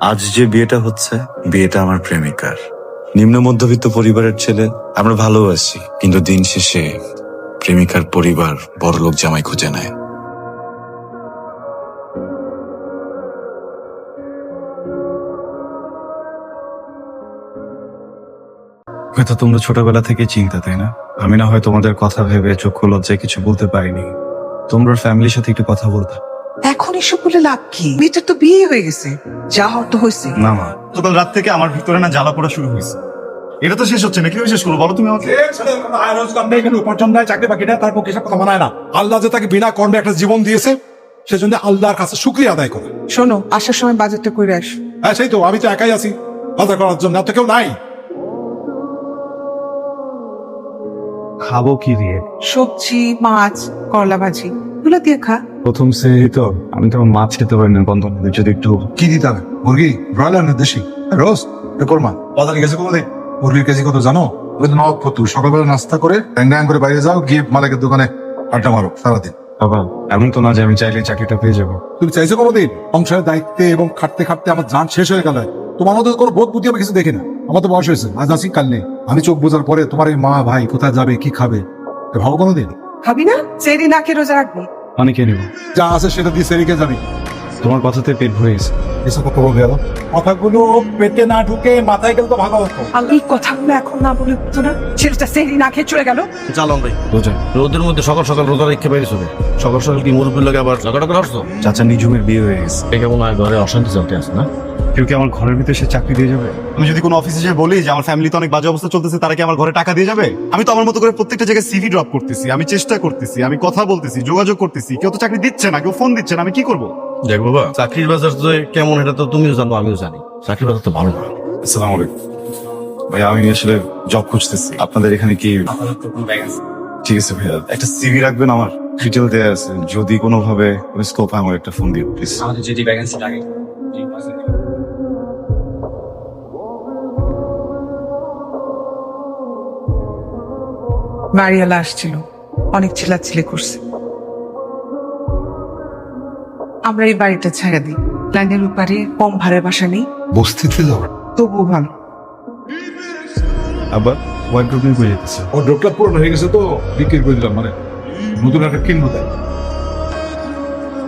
আজ যে বিয়েটা হচ্ছে, বিয়েটা আমার প্রেমিকার। নিম্ন মধ্যবিত্ত পরিবারের ছেলে, আমরা ভালোবাসি কিন্তু দিন শেষে প্রেমিকার পরিবার বড়লোক জামাই খুঁজে নেয়। হয়তো তোমরা ছোটবেলা থেকে চিন্তা, তাই না? আমি না হয় তোমাদের কথা ভেবে চক্ষু লজ্জায় কিছু বলতে পারিনি। তোমরা ফ্যামিলির সাথে একটু কথা বলতে। এখন এসব বলে লাভ কি? মেয়েটার তো বিয়ে হয়ে গেছে। যা হওয়ার তো হয়েছে। না মা। গতকাল রাত থেকে আমার ভিতরে না জ্বালা পড়া শুরু হয়েছে। এটা তো শেষ হচ্ছে না কীভাবে শেষ করব? বলো তুমি আমাকে। রোজগার নেই উপার্জন নাই চাকরি বাকরি নেই তার পক্ষে এসব কথা মানায় না? আল্লাহ যে তাকে বিনা কর্মে একটা জীবন দিয়েছে সেজন্য আল্লাহর কাছে শুক্রিয়া আদায় করে। শোনো আসার সময় বাজারটা করে আস। হ্যাঁ সেই তো আমি তো একাই আছি বাজার করার জন্য আর তো কেউ নাই। খাব কি দিয়ে? সবজি মাছ করলা ভাজি এগুলো দিয়ে খা। প্রথম শ্রেণি তো আমি তো মাছ খেতে পারি না বন্ধন যদি একটু কি দিতে? হবে মুরগি? ব্রয়লার না দেশি? রোজ কোরমা? বাজারে গেছে কোনোদিন? মুরগির কেজি কত জানো? ওই তো নবাব ফতু সকালবেলা নাস্তা করে ড্যাং ড্যাং করে বাইরে যাও গিয়ে মালিকের দোকানে আড্ডা মারো সারাদিন। বাবা এমন তো না যে আমি চাইলে চাকরিটা পেয়ে যাব। তুমি চাইছো কোনোদিন? সংসারের দায়িত্বে এবং খাটতে খাটতে আমার যান শেষ হয়ে গেল। তোমার মতো কোনো বোধ বুদ্ধি আমি কিছু দেখি না। আমার তো বয়স হয়েছে আজ আসি কাল নেই। আমি চোখ বোঝার পরে তোমার এই মা ভাই কোথায় যাবে কি খাবে? ভাবো কোনোদিন? খাবি না? চেরি না খেয়ে রোজা রাখবি। অনেকে নেব। যা আছে সেটা দিয়ে সেরিকে যাবি। তোমার কথাতে পেট ভরে গেছে। এসব কথা বলবে গেল কথাগুলো পেটে না ঢুকে মাথায় গেল তো ভালো হতো। আর এই কথাগুলো এখন না বলে হতো না। ছেলেটা সেরি না খেয়ে চলে গেল। চালন ভাই রোজা। রোদের মধ্যে সকাল সকাল রোজা রেখে বেরিয়েছ সকাল সকাল কি মুরব্বীর লোক আবার ঝগড়া করে আসছো চাচা নিজুমের বিয়ে হয়ে গেছে। দেখে মনে হয়? ঘরে অশান্তি চলতে আসে না? কেউ কি আমার ঘরের ভিতরে সে চাকরি দিয়ে যাবে? আমি যদি কোনো অফিসে যেয়ে বলি যে আমার ফ্যামিলিতে অনেক বাজে অবস্থা চলতেছে তারা কি আমার ঘরে টাকা দিয়ে যাবে? আমি তো আমার মতো করে প্রত্যেকটা জায়গায় সিভি ড্রপ করতেছি আমি চেষ্টা করতেছি আমি কথা বলতেছি যোগাযোগ করতেছি কেউ তো চাকরি দিচ্ছে না কেউ ফোন দিচ্ছে না আমি কি করব? দেখ বাবা চাকরির বাজার তো কেমন এটা তো তুমিও জানো আমিও জানি। চাকরির বাজার তো ভালো না। আসসালামু আলাইকুম। ভাই আমি আসলে জব খুঁজতেছি। আপনাদের এখানে কি ঠিক আছে ভাইয়া একটা সিভি রাখবেন আমার? ডিটেল দেয়া আছে। যদি কোনোভাবে স্কোপ হয় আমার একটা ফোন দিও প্লিজ আমাদের যদি ভ্যাকেন্সি লাগে বাড়িওয়ালা আসছিল। অনেক চিল্লাচিল্লি করছে। আমরা এই বাড়িটা ছাড়া দিই। লাইনের উপারে কম ভাড়ার বাসা নেই। বসতে ছিল তবুও ভালো। আবার ওয়ার্ড্রোপ নিয়ে যেতেছে। ওয়ার্ড্রোপটা পুরনো হয়ে গেছে তো বিক্রি করে দিলাম মানে। নতুন একটা কিনবো তাই।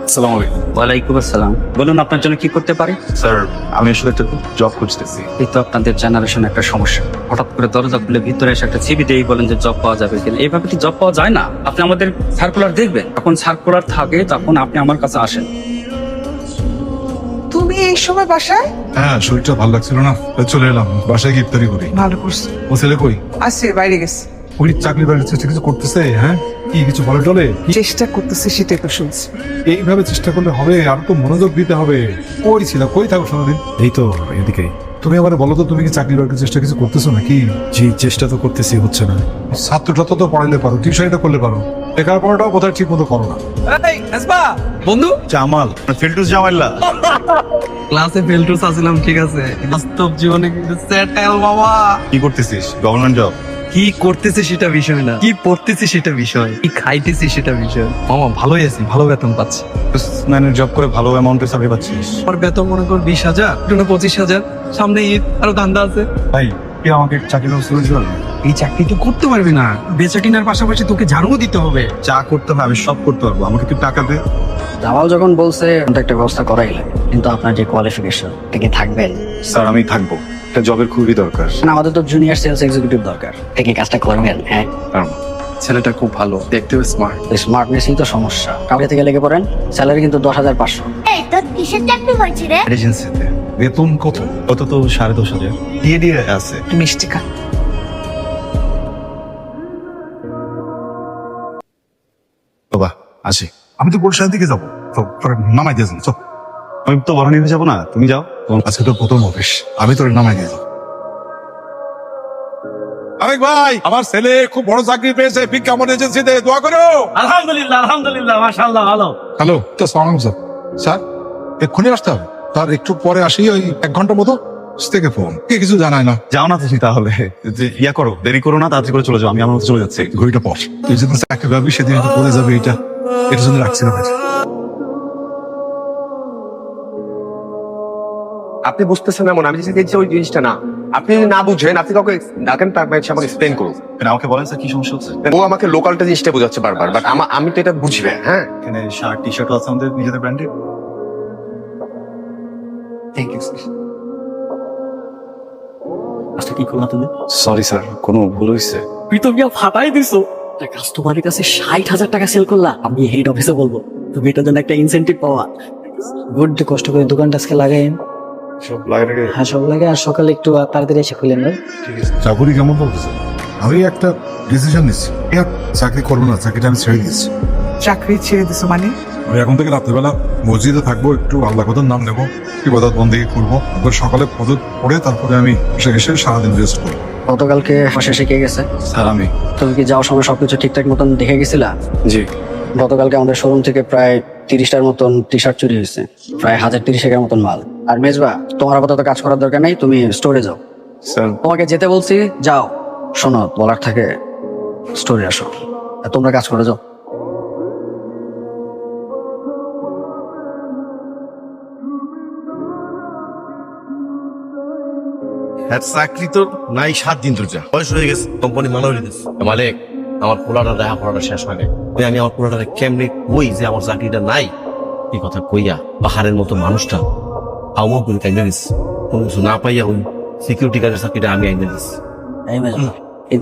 আসসালামু আলাইকুম। ওয়ালাইকুম আসসালাম। বলুন আপনার জন্য কি করতে পারি? স্যার আমি আসলে একটা জব খুঁজতেছি। এই তো আপনাদের জেনারেশন একটা সমস্যা। হঠাৎ করে দরজা খুলে ভিতরে এসে একটা সিবি দিয়েই বলেন যে জব পাওয়া যাবে কিন্তু এইভাবে কি জব পাওয়া যায় না? আপনি আমাদের সার্কুলার দেখবেন। যখন সার্কুলার থাকে তখন আপনি আমার কাছে আসেন। তুমি এই সময় বাসায়? হ্যাঁ শরীরটা ভালো লাগছিল না। তাই চলে এলাম। বাসায় গিয়ে ইফতারি করি। ভালো করছ। ও ছেলে কই? আছে বাইরে গেছে। ওই চাকরি চেষ্টা কিছু করতেছে হ্যাঁ? কি কিছু বলে টলে? চেষ্টা করতেছে সেটাই তো শুনছি। এইভাবে চেষ্টা করলে হবে আর তো মনোযোগ দিতে হবে। কই ছিল? কই থাকো সারাদিন? এই তো এদিকেই তুমি আমার বলো তো তুমি কি চাকরি বাকরির চেষ্টা কিছু করতেছো নাকি? জি চেষ্টা তো করতেছি হচ্ছে না। ছাত্রটা তো পড়াইলে পারো টিউশনটা করলে পারো। লেখাপড়াটাও কোথায় ঠিক মতো করো না। বন্ধু? জামাল। ফিল্টুস জামাইল্লা। ক্লাসে ফেলটুস আসলাম ঠিক আছে। বাস্তব জীবনে কিন্তু স্যাটাইল বাবা। কি করতেছিস? গভর্নমেন্ট জব কি করতেছি সেটা বিষয় না। কি পড়তেছি সেটা বিষয়। কি খাইতেছি সেটা বিষয়। মামা ভালোই আছি ভালো বেতন পাচ্ছি। নাইনের জব করে ভালো অ্যামাউন্টের চাকরি পাচ্ছিস? আমার বেতন মনে কর বিশ হাজার পঁচিশ হাজার। সামনে ঈদ আরও ধান্দা আছে। ভাই কি আমাকে চাকরি ব্যবস্থা করে এই চাকরি তো করতে পারবি না। বেচা কিনার পাশাপাশি তোকে ঝাড়ুও দিতে হবে। চা করতে হবে আমি সব করতে পারব। আমাকে তুই টাকা দে। জামাল যখন বলছে একটা ব্যবস্থা করাই লাগে। কিন্তু আপনার যে কোয়ালিফিকেশন এটা কি থাকবেন স্যার আমি থাকব। একটা জবের খুবই দরকার। না, আমাদের তো জুনিয়র সেলস এক্সিকিউটিভ দরকার। এটা কি কাজটা করবেন হ্যাঁ। পারব। ছেলেটা খুব ভালো দেখতেও স্মার্ট স্মার্টনেসই তো সমস্যা। কাউকে থেকে লেগে পড়েন স্যালারি কিন্তু দশ হাজার পাঁচশো। এই তোর কিসের চাকরি হয়েছে রে? এজেন্সিতে বেতন কত? কত তো সাড়ে দশ হাজার। দিয়ে দিয়ে আছে। মিষ্টি খা। বাবা আসি। আমি তো বরিশালের দিকে যাব। তো তোর নামাই দিয়েছেন চল। আমি তো বড় নিতে যাব না তুমি যাও। আজকে তো প্রথম অফিস। আমি তোর নামাই দিয়ে যাব আরেক ভাই আমার ছেলে খুব বড় চাকরি পেয়েছে বিজ্ঞাপন এজেন্সিতে দোয়া করো। আলহামদুলিল্লাহ আলহামদুলিল্লাহ মাশাআল্লাহ ভালো। হ্যালো তো সালাম স্যার। স্যার এক্ষুনি আসতে হবে। তার একটু পরে আসি ওই এক ঘণ্টা মতো। থেকে ফোন। কে কিছু জানায় না। যাও না তুমি তাহলে। যে ইয়া করো দেরি করো না তাড়াতাড়ি করে চলে যাও আমি আমার মতো চলে যাচ্ছি। ঘড়িটা পর। তুই যেদিন চাকরি পাবি সেদিন পড়ে যাবে এটা এটার জন্য রাখছি না ভাই। আপনি বুঝতেছেন এমন আমি যেটা চাইছি ওই জিনিসটা না। আপনি যদি না বুঝেন আপনি কাউকে ডাকেন তার মানে আমাকে এক্সপ্লেন করুন কেন আমাকে বলেন স্যার কি সমস্যা হচ্ছে? ও আমাকে লোকালটা জিনিসটা বোঝাচ্ছে বারবার বাট আমি তো এটা বুঝবে হ্যাঁ? এখানে শার্ট টি শার্ট আছে আমাদের নিজেদের ব্র্যান্ডের থ্যাংক ইউ আজকে কি করলা তুমি? সরি স্যার কোনো ভুল হয়েছে। তুই তো ফাটাই দিছো। কাস্টমারের কাছে ষাট হাজার টাকা সেল করলা। আমি হেড অফিসে বলব তুমি এটার জন্য একটা ইনসেন্টিভ পাওয়া। গুড কষ্ট করে দোকানটা আজকে লাগাই সব লাগে হ্যাঁ সব লাগে। আর সকালে একটু তাড়াতাড়ি এসে খুলেন ভাই চাকরি কেমন বলতেছে আমি একটা ডিসিশন নিচ্ছি। চাকরি করব না চাকরিটা আমি ছেড়ে দিচ্ছি। চাকরি ছেড়ে দিছো মানে? আমি এখন থেকে রাত্রেবেলা মসজিদে থাকব একটু আল্লাহ কথার নাম নেব ইবাদত বন্দি করব তারপর সকালে ফজর পড়ে তারপরে আমি এসে এসে সারাদিন রেস্ট করব। গতকালকে বাসা শিখে গেছে? স্যার আমি। তুমি কি যাওয়ার সময় সবকিছু ঠিকঠাক মতন দেখে গেছিলা? জি। গতকালকে আমাদের শোরুম থেকে প্রায় তিরিশটার মতন টি শার্ট চুরি হয়েছে। প্রায় হাজার তিরিশ টাকার মতন মাল। আর মেজবা তোমার আপাতত কাজ করার দরকার নেই তুমি স্টোরে যাও। স্যার। তোমাকে যেতে বলছি যাও। শোনো বলার থাকে স্টোরে আসো। আর তোমরা কাজ করে যাও। হ্যাঁ চাকরি তো নাই সাত দিন তোর যা। বয়স হয়ে গেছে কোম্পানি মানা হয়ে গেছে মালিক আমার পোলাটা দেখা পড়াটা শেষ হয় নাই ওই আমি আমার পোলাটা কেমনে কই যে আমার চাকরিটা নাই? এই কথা কইয়া পাহাড়ের মতো মানুষটা আউমা করে কাইন্দে দিস কোনো না পাইয়া ওই সিকিউরিটি গার্ডের চাকরিটা আমি আইনে দিস এই মেজবা ঈদ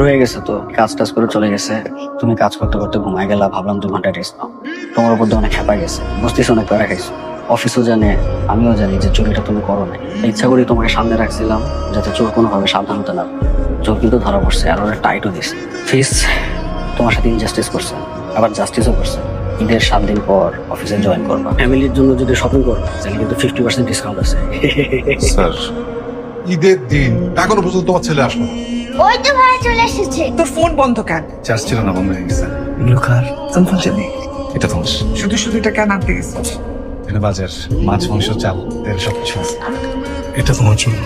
হয়ে গেছে তো কাজ টাজ করে চলে গেছে তুমি কাজ করতে করতে ঘুমায় গেলা ভাবলাম দু ঘণ্টা রেস্ট নাও তোমার উপর অনেক খেপা গেছে বুঝতেছি অনেক প্যারা খাইছো অফিসও জানে আমিও জানি যে চুরিটা তুমি করো নাই ইচ্ছা করি তোমাকে সামনে রাখছিলাম যাতে চোর কোনোভাবে সাবধান হতে না। চোর কিন্তু ধরা পড়ছে আর ওরা টাইটও দিছে ফিস তোমার সাথে ইনজাস্টিস করছে আবার জাস্টিসও করছে ঈদের সাত দিন পর অফিসে জয়েন করবা। ফ্যামিলির জন্য যদি শপিং করো তাহলে কিন্তু ফিফটি পার্সেন্ট ডিসকাউন্ট আছে। স্যার। ঈদের দিন এখনও পর্যন্ত তোমার ছেলে আসলো। ওই তো ভাড়া চলে এসেছে। তোর ফোন বন্ধ কেন? চার্জ ছিল না বন্ধ হয়ে গেছে। লুকার তুমি জানি এটা তোমার শুধু শুধু এটা কেন আনতে গেছিস? এখানে বাজার মাছ মাংস চাল তেল সব কিছু এটা তোমার জন্য।